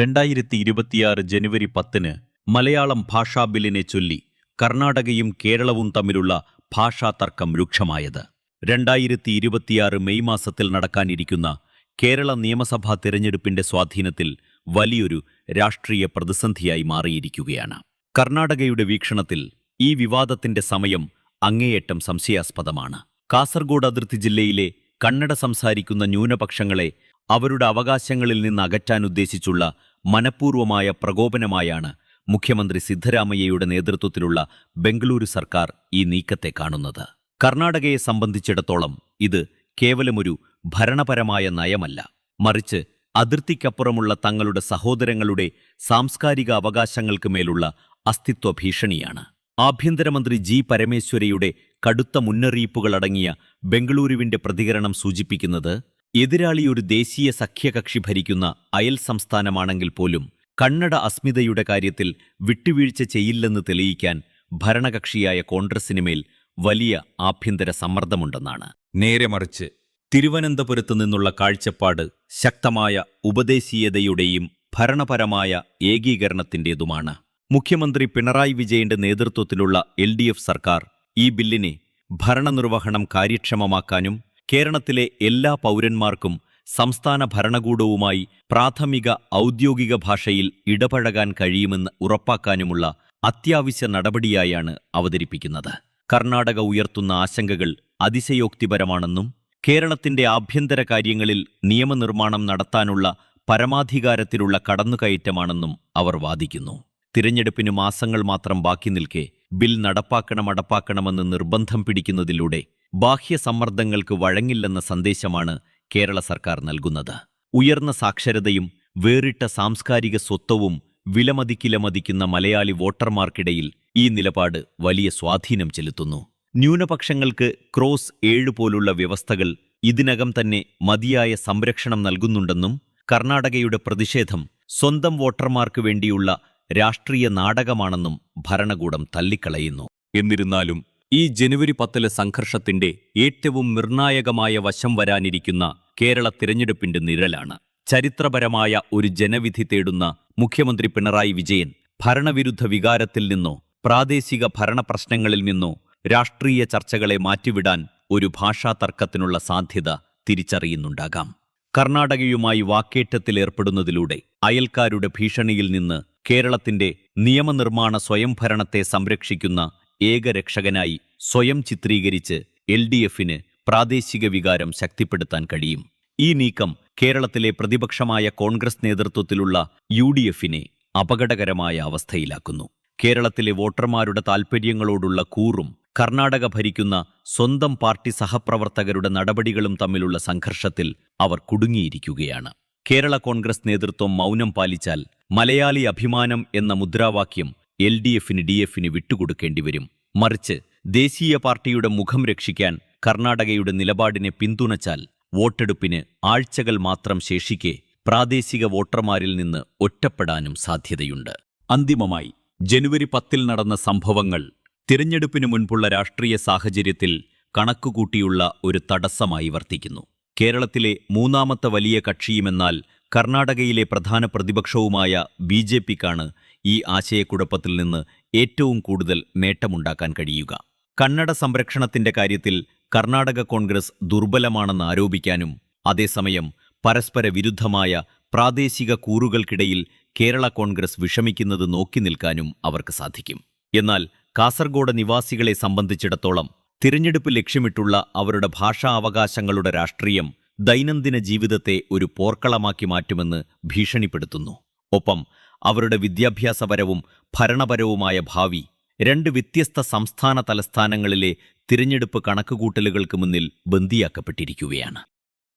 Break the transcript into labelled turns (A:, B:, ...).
A: രണ്ടായിരത്തി ഇരുപത്തിയാറ് ജനുവരി പത്തിന് മലയാളം ഭാഷാ ബില്ലിനെ ചൊല്ലി കർണാടകയും കേരളവും തമ്മിലുള്ള ഭാഷാ തർക്കം രൂക്ഷമായത്. രണ്ടായിരത്തി ഇരുപത്തിയാറ് മെയ് മാസത്തിൽ നടക്കാനിരിക്കുന്ന കേരള നിയമസഭാ തിരഞ്ഞെടുപ്പിന്റെ സ്വാധീനത്തിൽ വലിയൊരു രാഷ്ട്രീയ പ്രതിസന്ധിയായി മാറിയിരിക്കുകയാണ്. കർണാടകയുടെ വീക്ഷണത്തിൽ ഈ വിവാദത്തിന്റെ സമയം അങ്ങേയറ്റം സംശയാസ്പദമാണ്. കാസർഗോഡ് അതിർത്തി ജില്ലയിലെ കന്നഡ സംസാരിക്കുന്ന ന്യൂനപക്ഷങ്ങളെ അവരുടെ അവകാശങ്ങളിൽ നിന്ന് അകറ്റാൻ ഉദ്ദേശിച്ചുള്ള മനഃപൂർവമായ പ്രകോപനമായാണ് മുഖ്യമന്ത്രി സിദ്ധരാമയ്യയുടെ നേതൃത്വത്തിലുള്ള ബംഗളൂരു സർക്കാർ ഈ നീക്കത്തെ കാണുന്നത്. കർണാടകയെ സംബന്ധിച്ചിടത്തോളം ഇത് കേവലമൊരു ഭരണപരമായ നയമല്ല. മറിച്ച് അതിർത്തിക്കപ്പുറമുള്ള തങ്ങളുടെ സഹോദരങ്ങളുടെ സാംസ്കാരിക അവകാശങ്ങൾക്ക് മേലുള്ള അസ്തിത്വ ഭീഷണിയാണ്. ആഭ്യന്തരമന്ത്രി ജി പരമേശ്വരയുടെ കടുത്ത മുന്നറിയിപ്പുകളടങ്ങിയ ബംഗളൂരുവിന്റെ പ്രതികരണം സൂചിപ്പിക്കുന്നത് എതിരാളി ഒരു ദേശീയ സഖ്യകക്ഷി ഭരിക്കുന്ന അയൽ സംസ്ഥാനമാണെങ്കിൽ പോലും കണ്ണട അസ്മിതയുടെ കാര്യത്തിൽ വിട്ടുവീഴ്ച ചെയ്യില്ലെന്ന് തെളിയിക്കാൻ ഭരണകക്ഷിയായ കോൺഗ്രസിനുമേൽ വലിയ ആഭ്യന്തര സമ്മർദ്ദമുണ്ടെന്നാണ്.
B: നേരെ മറിച്ച്
A: തിരുവനന്തപുരത്തു നിന്നുള്ള കാഴ്ചപ്പാട് ശക്തമായ ഉപദേശീയതയുടെയും ഭരണപരമായ ഏകീകരണത്തിന്റേതുമാണ് മുഖ്യമന്ത്രി പിണറായി വിജയന്റെ നേതൃത്വത്തിലുള്ള എൽ സർക്കാർ ഈ ബില്ലിനെ ഭരണനിർവഹണം കാര്യക്ഷമമാക്കാനും കേരളത്തിലെ എല്ലാ പൗരന്മാർക്കും സംസ്ഥാന ഭരണകൂടവുമായി പ്രാഥമിക ഔദ്യോഗിക ഭാഷയിൽ ഇടപഴകാൻ കഴിയുമെന്ന് ഉറപ്പാക്കാനുമുള്ള അത്യാവശ്യ നടപടിയായാണ് അവതരിപ്പിക്കുന്നത്. കർണാടക ഉയർത്തുന്ന ആശങ്കകൾ അതിശയോക്തിപരമാണെന്നും കേരളത്തിന്റെ ആഭ്യന്തര കാര്യങ്ങളിൽ നിയമനിർമ്മാണം നടത്താനുള്ള പരമാധികാരത്തിലുള്ള കടന്നുകയറ്റമാണെന്നും അവർ വാദിക്കുന്നു. തിരഞ്ഞെടുപ്പിന് മാസങ്ങൾ മാത്രം ബാക്കി നിൽക്കെ ബിൽ നടപ്പാക്കണം അടപ്പാക്കണമെന്ന് നിർബന്ധം പിടിക്കുന്നതിലൂടെ ബാഹ്യ സമ്മർദ്ദങ്ങൾക്ക് വഴങ്ങില്ലെന്ന സന്ദേശമാണ് കേരള സർക്കാർ നൽകുന്നത്. ഉയർന്ന സാക്ഷരതയും വേറിട്ട സാംസ്കാരിക സ്വത്വവും വിലമതിക്കിലമതിക്കുന്ന മലയാളി വോട്ടർമാർക്കിടയിൽ ഈ നിലപാട് വലിയ സ്വാധീനം ചെലുത്തുന്നു. ന്യൂനപക്ഷങ്ങൾക്ക് ക്രോസ് ഏഴ് പോലുള്ള വ്യവസ്ഥകൾ ഇതിനകം തന്നെ മതിയായ സംരക്ഷണം നൽകുന്നുണ്ടെന്നും കർണാടകയുടെ പ്രതിഷേധം സ്വന്തം വോട്ടർമാർക്ക് വേണ്ടിയുള്ള രാഷ്ട്രീയ നാടകമാണെന്നും ഭരണകൂടം തള്ളിക്കളയുന്നു. എന്നിരുന്നാലും ഈ ജനുവരി പത്തിലെ സംഘർഷത്തിന്റെ ഏറ്റവും നിർണായകമായ വശം വരാനിരിക്കുന്ന കേരള തിരഞ്ഞെടുപ്പിന്റെ നിഴലാണ്. ചരിത്രപരമായ ഒരു ജനവിധി തേടുന്ന മുഖ്യമന്ത്രി പിണറായി വിജയൻ ഭരണവിരുദ്ധ വികാരത്തിൽ നിന്നോ പ്രാദേശിക ഭരണ പ്രശ്നങ്ങളിൽ നിന്നോ രാഷ്ട്രീയ ചർച്ചകളെ മാറ്റിവിടാൻ ഒരു ഭാഷാ തർക്കത്തിനുള്ള സാധ്യത തിരിച്ചറിയുന്നുണ്ടാകാം. കർണാടകയുമായി വാക്കേറ്റത്തിലേർപ്പെടുന്നതിലൂടെ അയൽക്കാരുടെ ഭീഷണിയിൽ നിന്ന് കേരളത്തിന്റെ നിയമനിർമ്മാണ സ്വയംഭരണത്തെ സംരക്ഷിക്കുന്ന ഏകരക്ഷകനായി സ്വയം ചിത്രീകരിച്ച് എൽ ഡി എഫിന് പ്രാദേശിക വികാരം ശക്തിപ്പെടുത്താൻ കഴിയും. ഈ നീക്കം കേരളത്തിലെ പ്രതിപക്ഷമായ കോൺഗ്രസ് നേതൃത്വത്തിലുള്ള യു ഡി എഫിനെ അപകടകരമായ അവസ്ഥയിലാക്കുന്നു. കേരളത്തിലെ വോട്ടർമാരുടെ താൽപ്പര്യങ്ങളോടുള്ള കൂറും കർണാടക ഭരിക്കുന്ന സ്വന്തം പാർട്ടി സഹപ്രവർത്തകരുടെ നടപടികളും തമ്മിലുള്ള സംഘർഷത്തിൽ അവർ കുടുങ്ങിയിരിക്കുകയാണ്. കേരള കോൺഗ്രസ് നേതൃത്വം മൗനം പാലിച്ചാൽ മലയാളി അഭിമാനം എന്ന മുദ്രാവാക്യം എൽ ഡി എഫിന് ഡി എഫിന് വിട്ടുകൊടുക്കേണ്ടി വരും. മറിച്ച് ദേശീയ പാർട്ടിയുടെ മുഖം രക്ഷിക്കാൻ കർണാടകയുടെ നിലപാടിനെ പിന്തുണച്ചാൽ വോട്ടെടുപ്പിന് ആഴ്ചകൾ മാത്രം ശേഷിക്കെ പ്രാദേശിക വോട്ടർമാരിൽ നിന്ന് ഒറ്റപ്പെടാനും സാധ്യതയുണ്ട്. അന്തിമമായി ജനുവരി പത്തിൽ നടന്ന സംഭവങ്ങൾ തിരഞ്ഞെടുപ്പിന് മുൻപുള്ള രാഷ്ട്രീയ സാഹചര്യത്തിൽ കണക്കുകൂട്ടിയുള്ള ഒരു തടസ്സമായി വർത്തിക്കുന്നു. കേരളത്തിലെ മൂന്നാമത്തെ വലിയ കക്ഷിയുമെന്നാൽ കർണാടകയിലെ പ്രധാന പ്രതിപക്ഷവുമായ ബി ജെ പിക്കാണ് ഈ ആശയക്കുഴപ്പത്തിൽ നിന്ന് ഏറ്റവും കൂടുതൽ നേട്ടമുണ്ടാക്കാൻ കഴിയുക. കന്നഡ സംരക്ഷണത്തിന്റെ കാര്യത്തിൽ കർണാടക കോൺഗ്രസ് ദുർബലമാണെന്ന് ആരോപിക്കാനും അതേസമയം പരസ്പര വിരുദ്ധമായ പ്രാദേശിക കൂറുകൾക്കിടയിൽ കേരള കോൺഗ്രസ് വിഷമിക്കുന്നത് നോക്കി നിൽക്കാനും അവർക്ക് സാധിക്കും. എന്നാൽ കാസർഗോഡ് നിവാസികളെ സംബന്ധിച്ചിടത്തോളം തിരഞ്ഞെടുപ്പ് ലക്ഷ്യമിട്ടുള്ള അവരുടെ ഭാഷാ അവകാശങ്ങളുടെ രാഷ്ട്രീയം ദൈനംദിന ജീവിതത്തെ ഒരു പോർക്കളമാക്കി മാറ്റുമെന്ന് ഭീഷണിപ്പെടുത്തുന്നു. ഒപ്പം അവരുടെ വിദ്യാഭ്യാസപരവും ഭരണപരവുമായ ഭാവി. രണ്ട് വ്യത്യസ്ത സംസ്ഥാന തലസ്ഥാനങ്ങളിലെ തിരഞ്ഞെടുപ്പ് കണക്കുകൂട്ടലുകൾക്ക് മുന്നിൽ ബന്ദിയാക്കപ്പെട്ടിരിക്കുകയാണ്.